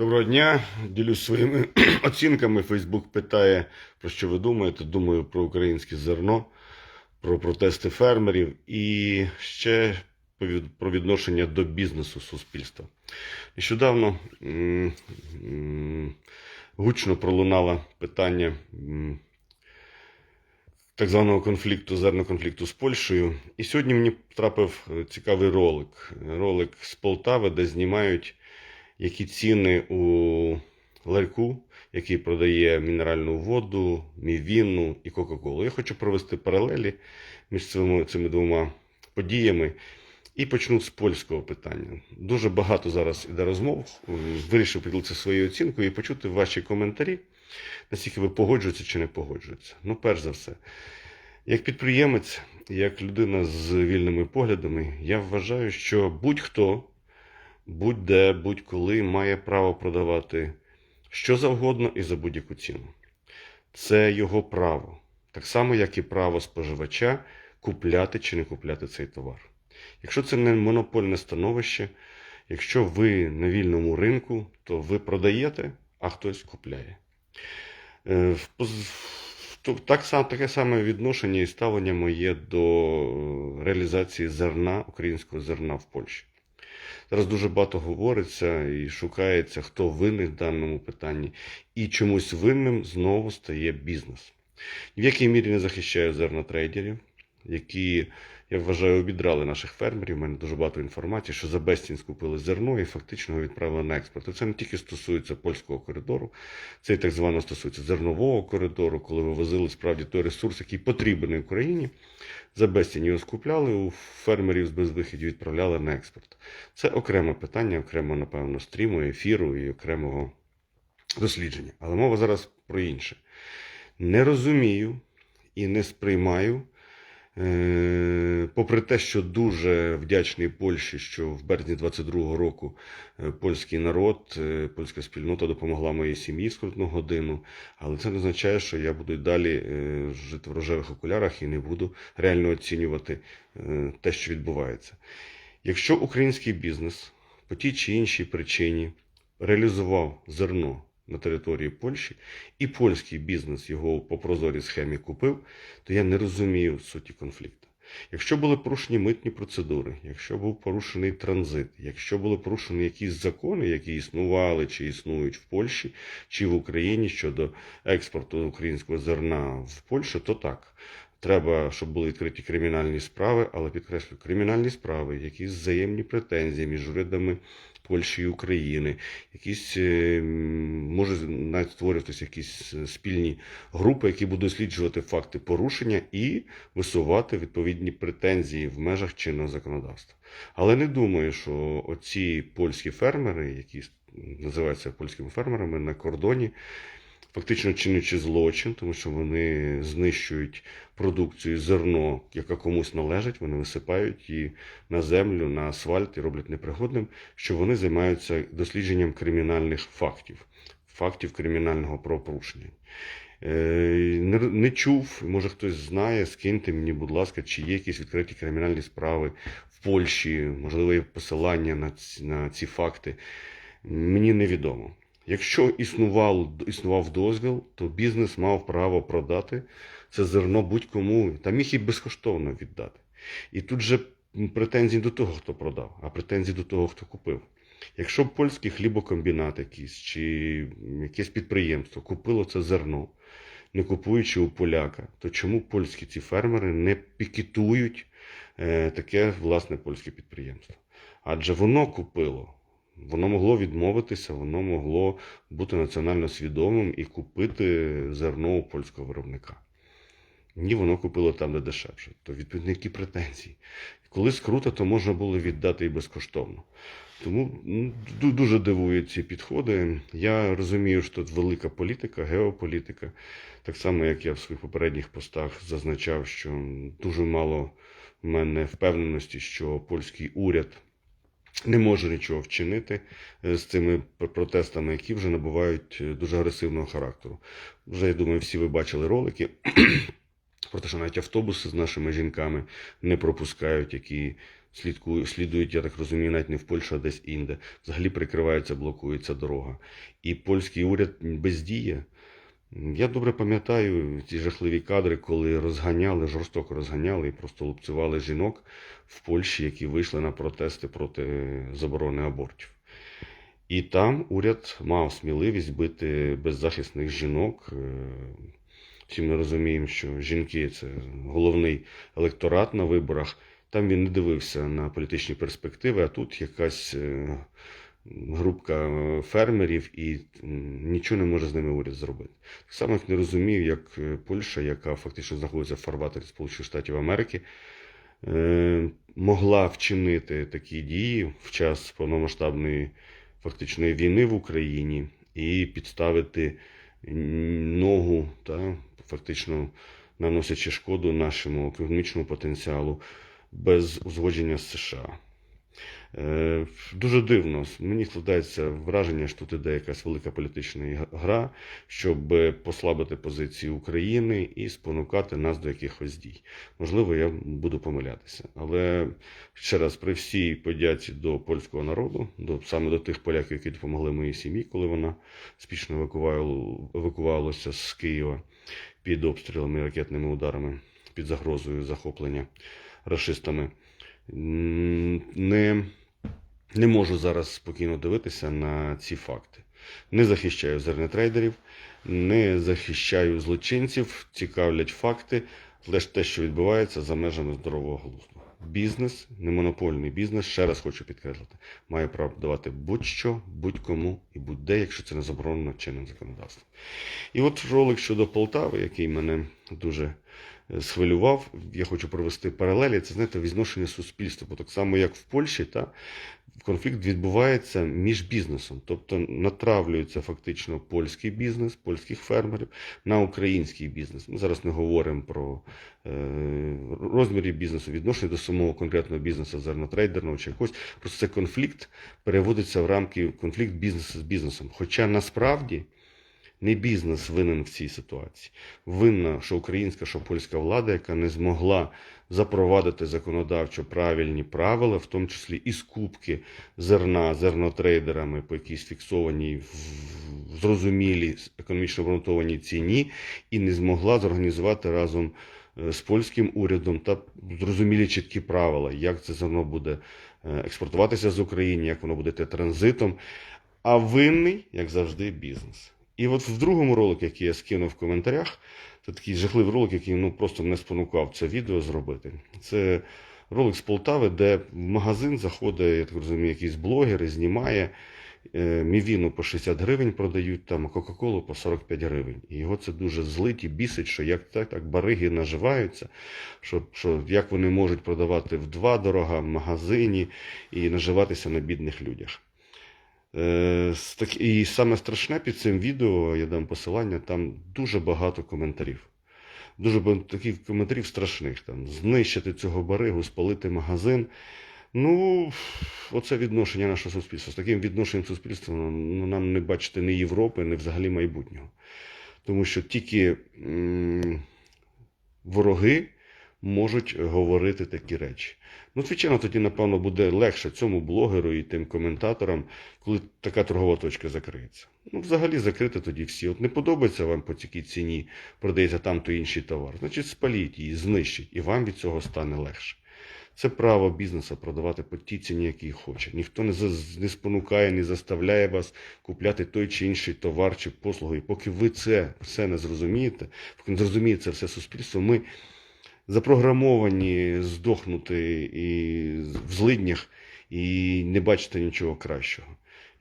Доброго дня. Ділюсь своїми оцінками. Фейсбук питає, про що ви думаєте. Думаю про українське зерно, про протести фермерів і ще про відношення до бізнесу суспільства. Нещодавно гучно пролунало питання так званого конфлікту, зерноконфлікту з Польщею. І сьогодні мені потрапив е, цікавий ролик. Ролик з Полтави, де знімають які ціни у ларьку, який продає мінеральну воду, мівіну і Кока-Колу. Я хочу провести паралелі між цими, цими двома подіями і почну з польського питання. Дуже багато зараз іде розмов. Вирішив поділитися своєю оцінкою і почути ваші коментарі, наскільки ви погоджуєтеся чи не погоджуєтеся. Ну, перш за все, як підприємець, як людина з вільними поглядами, я вважаю, що будь-хто будь-де, будь-коли має право продавати що завгодно і за будь-яку ціну. Це його право. Так само, як і право споживача купляти чи не купляти цей товар. Якщо це не монопольне становище, якщо ви на вільному ринку, то ви продаєте, а хтось купляє. Е, Так, таке саме відношення і ставлення моє до е, реалізації зерна, українського зерна в Польщі. Зараз дуже багато говориться і шукається, хто винний в даному питанні. І чомусь винним знову стає бізнес. Ні в якій мірі не захищаю зернотрейдерів, які, я вважаю, обідрали наших фермерів. У мене дуже багато інформації, що за безцінь скупили зерно і фактично його відправили на експорт. І це не тільки стосується польського коридору, це і так звано стосується зернового коридору, коли вивозили справді той ресурс, який потрібен Україні. За безцінь його скупляли, у фермерів з безвихідів відправляли на експорт. Це окреме питання, окремо, напевно, стріму, ефіру і окремого дослідження. Але мова зараз про інше. Не розумію і не сприймаю, попри те, що дуже вдячний Польщі, що в березні 22-го року е, польський народ, е, польська спільнота допомогла моїй сім'ї скрутну годину, але це не означає, що я буду й далі е, жити в рожевих окулярах і не буду реально оцінювати е, те, що відбувається. Якщо український бізнес по тій чи іншій причині реалізував зерно на території Польщі, і польський бізнес його по прозорій схемі купив, то я не розумію суті конфлікту. Якщо були порушені митні процедури, якщо був порушений транзит, якщо були порушені якісь закони, які існували чи існують в Польщі чи в Україні щодо експорту українського зерна в Польщу, то так. Треба, щоб були відкриті кримінальні справи, але підкреслю, кримінальні справи, якісь взаємні претензії між урядами Польщі і України, якісь е, може навіть створюватися якісь е, спільні групи, які будуть досліджувати факти порушення і висувати відповідні претензії в межах чинного законодавства. Але не думаю, що оці польські фермери, які називаються польськими фермерами на кордоні, фактично чинячи злочин, тому що вони знищують продукцію зерно, яка комусь належить, вони висипають її на землю, на асфальт і роблять непригодним, що вони займаються дослідженням кримінальних фактів, фактів кримінального правопорушення. Е, Не, чув, може хтось знає, скиньте мені, будь ласка, чи є якісь відкриті кримінальні справи в Польщі, можливо, є посилання на ці, на ці факти. Мені невідомо. Якщо існував, існував дозвіл, то бізнес мав право продати це зерно будь-кому, та міг і безкоштовно віддати. І тут же претензії до того, хто продав, а претензії до того, хто купив. Якщо польський хлібокомбінат якийсь чи якесь підприємство купило це зерно, не купуючи у поляка, то чому польські ці фермери не пікетують е, таке власне польське підприємство? Адже воно купило. Воно могло відмовитися, воно могло бути національно свідомим і купити зерно у польського виробника. Ні, воно купило там, де дешевше. То відповідно, які претензії. Коли скруто, то можна було віддати і безкоштовно. Тому ну, дуже дивують ці підходи. Я розумію, що тут велика політика, геополітика. Так само, як я в своїх попередніх постах зазначав, що дуже мало в мене впевненості, що польський уряд не може нічого вчинити е, з цими протестами, які вже набувають е, дуже агресивного характеру. Вже я думаю, всі ви бачили ролики про те, що навіть автобуси з нашими жінками не пропускають, які слідкують, слідують, я так розумію, навіть не в Польщу, а десь інде. Взагалі прикривається, блокується дорога. І польський уряд бездіє. Я добре пам'ятаю ті жахливі кадри, коли розганяли, жорстоко розганяли і просто лупцювали жінок в Польщі, які вийшли на протести проти заборони абортів. І там уряд мав сміливість бити беззахисних жінок. Е, Всі ми розуміємо, що жінки це головний електорат на виборах. Там він не дивився на політичні перспективи, а тут якась е, групка фермерів і нічого не може з ними уряд зробити. Так само як не розумів, як Польща, яка фактично знаходиться в фарватері Сполучених Штатів Америки, е, могла вчинити такі дії в час повномасштабної фактичної війни в Україні і підставити ногу, та, фактично наносячи шкоду нашому економічному потенціалу без узгодження з США. Е, Дуже дивно. Мені складається враження, що тут іде якась велика політична гра, щоб послабити позиції України і спонукати нас до якихось дій. Можливо, я буду помилятися. Але ще раз, при всій подяці до польського народу, до саме до тих поляків, які допомогли моїй сім'ї, коли вона спішно евакувала- евакувалася з Києва під обстрілами ракетними ударами, під загрозою захоплення рашистами. Не, не можу зараз спокійно дивитися на ці факти. Не захищаю зернетрейдерів, не захищаю злочинців, цікавлять факти, лише те, що відбувається за межами здорового глузду. Бізнес, немонопольний бізнес, ще раз хочу підкреслити, має право давати будь-що, будь-кому і будь-де, якщо це не заборонено чинним законодавством. І от ролик щодо Полтави, який мене дуже схвилював, я хочу провести паралелі. Це знаєте, відношення суспільства. Бо так само, як в Польщі, та конфлікт відбувається між бізнесом, тобто натравлюється фактично польський бізнес, польських фермерів на український бізнес. Ми зараз не говоримо про е, розмірі бізнесу, відношення до самого конкретного бізнесу, зернотрейдерного чи якогось. Просто це конфлікт переводиться в рамки конфлікт бізнесу з бізнесом. Хоча насправді не бізнес винен в цій ситуації. Винна, що українська, що польська влада, яка не змогла запровадити законодавчо правильні правила, в тому числі і скупки зерна зернотрейдерами по якійсь фіксованій, зрозумілій, економічно обґрунтованій ціні, і не змогла зорганізувати разом е, з польським урядом та зрозумілі чіткі правила, як це зерно буде е, експортуватися з України, як воно буде транзитом. А винний, як завжди, бізнес. І от в другому ролику, який я скинув в коментарях, це такий жахливий ролик, який ну, просто мене спонукав це відео зробити. Це ролик з Полтави, де в магазин заходить, я так розумію, якийсь блогер і знімає. е, Мівіну по 60 гривень продають, там, а Кока-Колу по 45 гривень. І його це дуже злить і бісить, що як так, так бариги наживаються, що, що як вони можуть продавати в два дорога в магазині і наживатися на бідних людях. Е, І саме страшне під цим відео, я дам посилання, там дуже багато коментарів. Дуже багато таких коментарів страшних. Там, знищити цього баригу, спалити магазин. Ну, оце відношення нашого суспільства. З таким відношенням суспільства ну, нам не бачити ні Європи, ні взагалі майбутнього. Тому що тільки м, вороги можуть говорити такі речі. Ну, звичайно, тоді, напевно, буде легше цьому блогеру і тим коментаторам, коли така торгова точка закриється. Ну, взагалі закрити тоді всі. От не подобається вам по такій ціні, продається там то інший товар. Значить, спаліть її, знищіть, і вам від цього стане легше. Це право бізнесу продавати по тій ціні, який хоче. Ніхто не, не спонукає, не заставляє вас купляти той чи інший товар чи послугу. І поки ви це все не зрозумієте, поки не зрозуміє це все суспільство, ми запрограмовані здохнути і в злиднях і не бачити нічого кращого.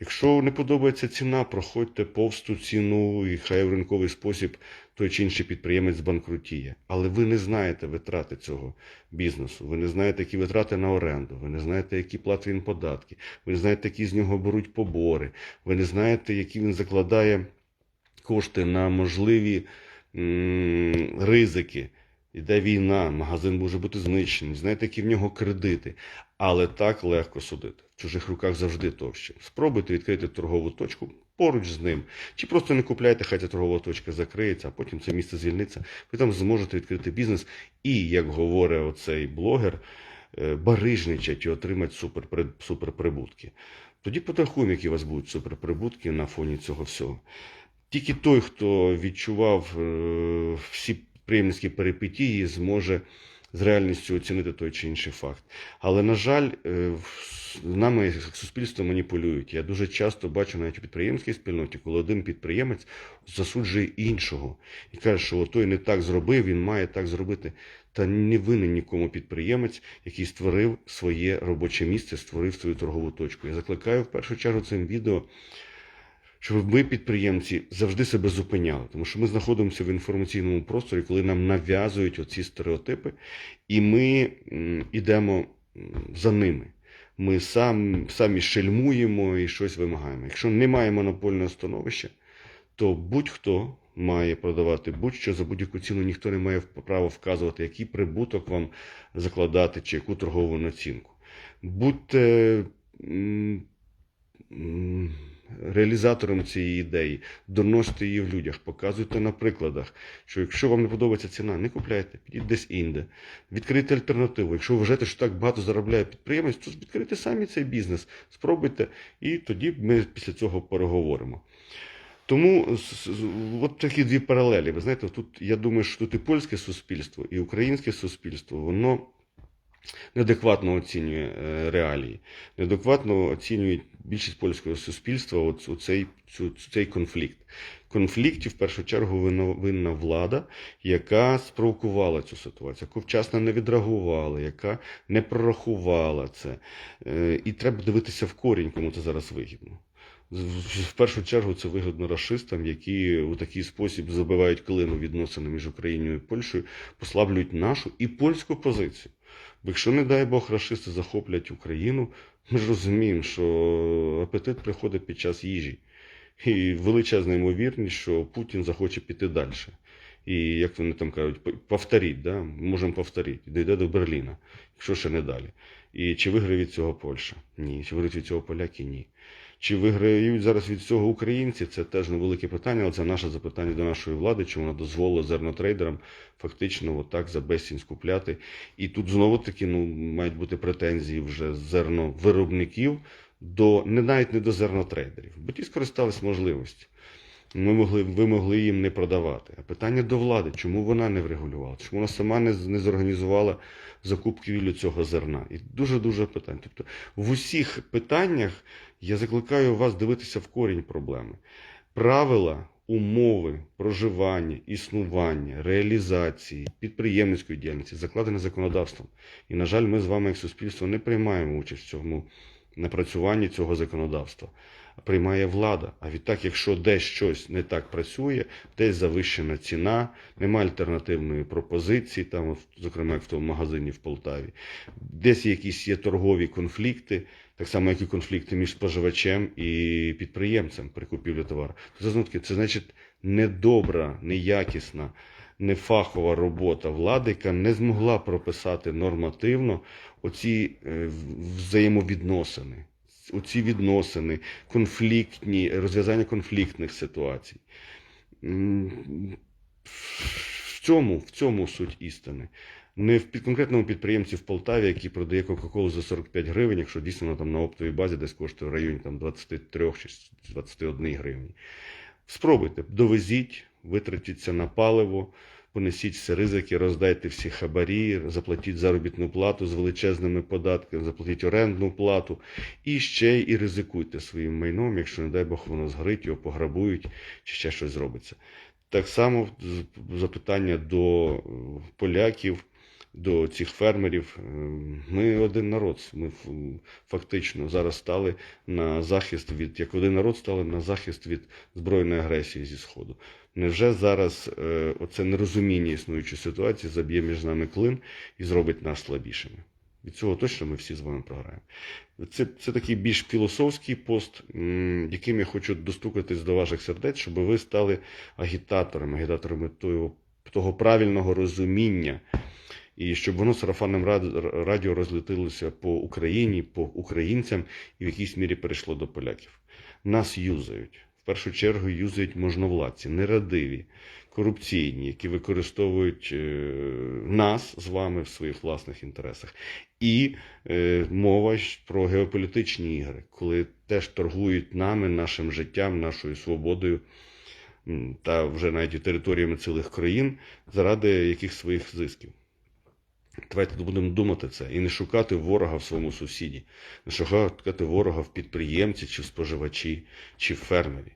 Якщо не подобається ціна, проходьте повз ту ціну, і хай в ринковий спосіб той чи інший підприємець збанкрутіє. Але ви не знаєте витрати цього бізнесу, ви не знаєте, які витрати на оренду, ви не знаєте, які платить він податки, ви не знаєте, які з нього беруть побори, ви не знаєте, які він закладає кошти на можливі м, ризики. Іде війна, магазин може бути знищений, знаєте, які в нього кредити. Але так легко судити. В чужих руках завжди товще. Спробуйте відкрити торгову точку поруч з ним. Чи просто не купляйте, хай ця торгова точка закриється, а потім це місце звільниться. Ви там зможете відкрити бізнес. І, як говорить оцей блогер, е, барижничать і отримати супер, суперприбутки. Тоді потрахуємо, які у вас будуть суперприбутки на фоні цього всього. Тільки той, хто відчував е, всі приємницькі перипетії, зможе з реальністю оцінити той чи інший факт. Але, на жаль, е, нами суспільство маніпулюють. Я дуже часто бачу навіть у підприємській спільноті, коли один підприємець засуджує іншого і каже, що той не так зробив, він має так зробити. Та не винен нікому підприємець, який створив своє робоче місце, створив свою торгову точку. Я закликаю в першу чергу цим відео щоб ми, підприємці, завжди себе зупиняли, тому що ми знаходимося в інформаційному просторі, коли нам нав'язують оці стереотипи, і ми м, за ними. Ми сам, самі шельмуємо і щось вимагаємо. Якщо немає монопольного становища, то будь-хто має продавати будь-що за будь-яку ціну, ніхто не має права вказувати, який прибуток вам закладати чи яку торгову націнку. Будьте реалізатором цієї ідеї, доносьте її в людях, показуйте на прикладах, що якщо вам не подобається ціна, не купляйте, підіть десь інде, відкрийте альтернативу. Якщо ви вважаєте, що так багато заробляє підприємець, то відкрийте самі цей бізнес, спробуйте, і тоді ми після цього переговоримо. Тому от такі дві паралелі. Ви знаєте, тут я думаю, що тут і польське суспільство, і українське суспільство, воно неадекватно оцінює е, реалії, неадекватно оцінює більшість польського суспільства от, оцей, цю, цей конфлікт. Конфлікті в першу чергу винна, влада, яка спровокувала цю ситуацію, яку вчасно не відреагувала, яка не прорахувала це. Е, І треба дивитися в корінь, кому це зараз вигідно. В першу чергу це вигідно расистам, які у такий спосіб забивають клину відносини між Україною і Польщею, послаблюють нашу і польську позицію. Бо якщо, не дай Бог, расисти захоплять Україну, ми ж розуміємо, що апетит приходить під час їжі. І величезна ймовірність, що Путін захоче піти далі. І як вони там кажуть, повторіть, да? можемо повторити, дійде до Берліна, якщо ще не далі. І чи виграє від цього Польща? Ні. Чи виграють від цього поляки? Ні. Чи виграють зараз від цього українці? Це теж невелике питання, але це наше запитання до нашої влади, чи вона дозволила зернотрейдерам фактично отак за безцінь скупляти. І тут знову таки ну, мають бути претензії вже зерновиробників до не навіть не до зернотрейдерів, бо ті скористались можливістю. Ми могли, ви могли їм не продавати. А питання до влади, чому вона не врегулювала, чому вона сама не, не зорганізувала закупівлю цього зерна. І дуже-дуже питань. Тобто в усіх питаннях я закликаю вас дивитися в корінь проблеми. Правила, умови проживання, існування, реалізації, підприємницької діяльності закладені законодавством. І, на жаль, ми з вами, як суспільство, не приймаємо участь в цьому напрацюванні цього законодавства. Приймає влада. А відтак, якщо десь щось не так працює, десь завищена ціна, немає альтернативної пропозиції, там, зокрема, як в тому магазині в Полтаві, десь якісь є торгові конфлікти, так само, як і конфлікти між споживачем і підприємцем при купівлі товару. То це, знову це значить недобра, неякісна, нефахова робота влади, яка не змогла прописати нормативно оці е, взаємовідносини. Оці відносини, конфліктні, розв'язання конфліктних ситуацій. В цьому, в цьому суть істини. Не в під конкретному підприємці в Полтаві, який продає Кока-Колу за 45 гривень, якщо дійсно вона там на оптовій базі десь коштує в районі там, 23 чи 21 гривні. Спробуйте, довезіть, витратіться на паливо, понесіть всі ризики, роздайте всі хабарі, заплатіть заробітну плату з величезними податками, заплатіть орендну плату і ще і ризикуйте своїм майном, якщо, не дай Бог, воно згорить, його пограбують чи ще щось зробиться. Так само запитання до е, поляків, до цих фермерів. Е, Ми один народ. Ми фактично зараз стали на захист від, як один народ стали на захист від збройної агресії зі Сходу. Невже зараз е, оце нерозуміння існуючої ситуації заб'є між нами клин і зробить нас слабішими? Від цього точно ми всі з вами програємо. Це, це такий більш філософський пост, яким я хочу достукатись до ваших сердець, щоб ви стали агітаторами, агітаторами того, того правильного розуміння, і щоб воно сарафанним рад- радіо розлетілося по Україні, по українцям і в якійсь мірі перейшло до поляків. Нас юзають. Першу чергу юзають можновладці, нерадиві, корупційні, які використовують е, нас з вами в своїх власних інтересах. І е, мова про геополітичні ігри, коли теж торгують нами, нашим життям, нашою свободою та вже навіть і територіями цілих країн заради яких своїх зисків. Давайте будемо думати це і не шукати ворога в своєму сусіді, не шукати ворога в підприємці, чи в споживачі, чи в фермері.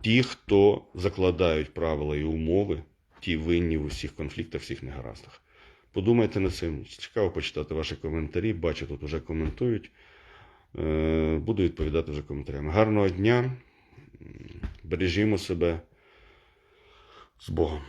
Ті, хто закладають правила і умови, ті винні в усіх конфліктах, всіх негараздах. Подумайте над цим. Цікаво почитати ваші коментарі. Бачу, тут вже коментують. Е, Буду відповідати вже коментарями. Гарного дня. Бережімо себе з Богом.